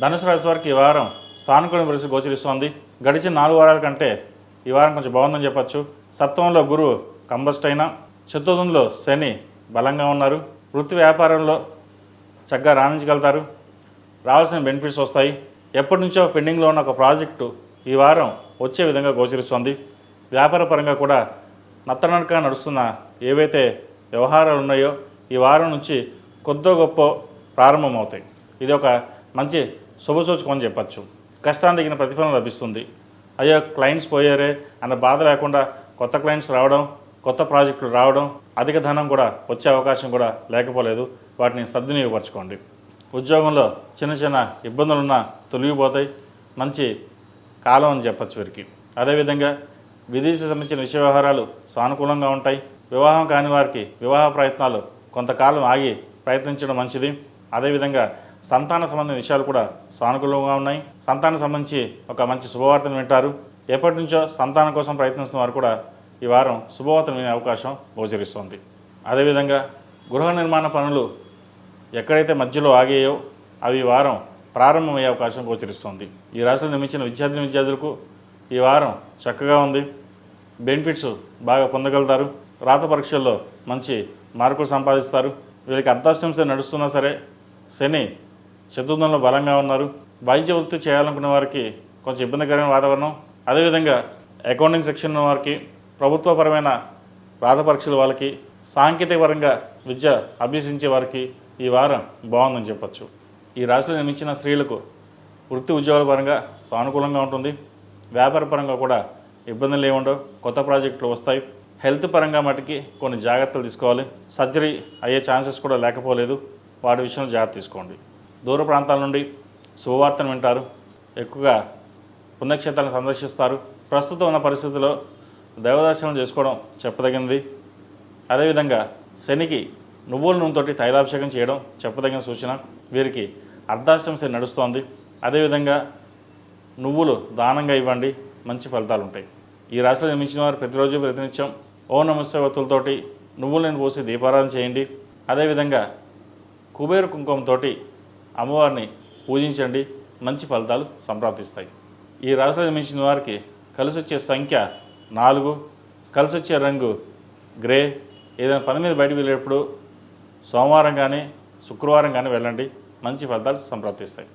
ధనుసు రాశి వారికి ఈ వారం సానుకూల పరిస్థితి గోచరిస్తోంది. గడిచిన నాలుగు వారాల కంటే ఈ వారం కొంచెం బాగుందని చెప్పొచ్చు. సప్తమంలో గురువు కంబస్ట్ అయినా చతుర్థంలో శని బలంగా ఉన్నారు. వృత్తి వ్యాపారంలో చక్కగా రాణించగలుగుతారు. రావాల్సిన బెనిఫిట్స్ వస్తాయి. ఎప్పటి నుంచో పెండింగ్లో ఉన్న ఒక ప్రాజెక్టు ఈ వారం వచ్చే విధంగా గోచరిస్తోంది. వ్యాపార పరంగా కూడా నత్తనడక నడుస్తున్న ఏవైతే వ్యవహారాలు ఉన్నాయో ఈ వారం నుంచి కొద్దో గొప్ప ప్రారంభమవుతాయి. ఇది ఒక మంచి శుభసూచకం అని చెప్పచ్చు. కష్టాన్ని తగిన ప్రతిఫలం లభిస్తుంది. అయ్యో క్లయింట్స్ పోయారే అన్న బాధ లేకుండా కొత్త క్లయింట్స్ రావడం కొత్త ప్రాజెక్టులు రావడం అధిక ధనం కూడా వచ్చే అవకాశం కూడా లేకపోలేదు. వాటిని సద్వినియోగపరచుకోండి. ఉద్యోగంలో చిన్న చిన్న ఇబ్బందులున్నా తొలగిపోతాయి. మంచి కాలం అని చెప్పచ్చు వీరికి. అదేవిధంగా విదేశీ సంబంధించిన విషయ వ్యవహారాలు సానుకూలంగా ఉంటాయి. వివాహం కాని వారికి వివాహ ప్రయత్నాలు కొంతకాలం ఆగి ప్రయత్నించడం మంచిది. అదేవిధంగా సంతాన సంబంధించిన విషయాలు కూడా సానుకూలంగా ఉన్నాయి. సంతానం సంబంధించి ఒక మంచి శుభవార్తను వింటారు. ఎప్పటి నుంచో సంతానం కోసం ప్రయత్నిస్తున్న వారు కూడా ఈ వారం శుభవార్తను వినే అవకాశం గోచరిస్తోంది. అదేవిధంగా గృహ నిర్మాణ పనులు ఎక్కడైతే మధ్యలో ఆగాయో అవి వారం ప్రారంభమయ్యే అవకాశం గోచరిస్తోంది. ఈ రాశిలో నిర్మించిన విద్యార్థిని విద్యార్థులకు ఈ వారం చక్కగా ఉంది. బెనిఫిట్స్ బాగా పొందగలుగుతారు. రాత పరీక్షల్లో మంచి మార్కులు సంపాదిస్తారు. వీళ్ళకి అర్ధాష్టం నడుస్తున్నా సరే శని చతుర్థంలో బలంగా ఉన్నారు. వైద్య వృత్తి చేయాలనుకున్న వారికి కొంచెం ఇబ్బందికరమైన వాతావరణం. అదేవిధంగా అకౌంటింగ్ సెక్షన్ వారికి ప్రభుత్వపరమైన రాత పరీక్షల వాళ్ళకి సాంకేతిక పరంగా విద్య అభ్యసించే వారికి ఈ వారం బాగుందని చెప్పచ్చు. ఈ రాశిలో నిర్మించిన స్త్రీలకు వృత్తి ఉద్యోగాల పరంగా సానుకూలంగా ఉంటుంది. వ్యాపార పరంగా కూడా ఇబ్బందులు ఏముండవు కొత్త ప్రాజెక్టులు వస్తాయి. హెల్త్ పరంగా మటుకి కొన్ని జాగ్రత్తలు తీసుకోవాలి. సర్జరీ అయ్యే ఛాన్సెస్ కూడా లేకపోలేదు. వాటి విషయంలో జాగ్రత్త తీసుకోండి. దూర ప్రాంతాల నుండి శుభవార్తను వింటారు. ఎక్కువగా పుణ్యక్షేత్రాలను సందర్శిస్తారు. ప్రస్తుతం ఉన్న పరిస్థితుల్లో దైవదర్శనం చేసుకోవడం చెప్పదగినది. అదేవిధంగా శనికి నువ్వుల నూనెతోటి తైలాభిషేకం చేయడం చెప్పదగిన సూచన. వీరికి అర్ధాష్టం శని నడుస్తోంది. అదేవిధంగా నువ్వులు దానంగా ఇవ్వండి. మంచి ఫలితాలు ఉంటాయి ఈ రాశిలో నిర్మించిన వారు ప్రతిరోజు ప్రతినిత్యం ఓ నమస్తే వత్తులతోటి నువ్వులను పోసి దీపారాధన చేయండి. అదేవిధంగా కుబేరు కుంకుమతోటి అమ్మవారిని పూజించండి. మంచి ఫలితాలు సంప్రాప్తిస్తాయి. ఈ రాశిలో నిర్మించిన వారికి కలిసి వచ్చే సంఖ్య నాలుగు. కలిసి వచ్చే రంగు గ్రే. ఏదైనా పని మీద బయటకు వెళ్ళేటప్పుడు సోమవారం కానీ శుక్రవారం కానీ వెళ్ళండి. మంచి ఫలితాలు సంప్రాప్తిస్తాయి.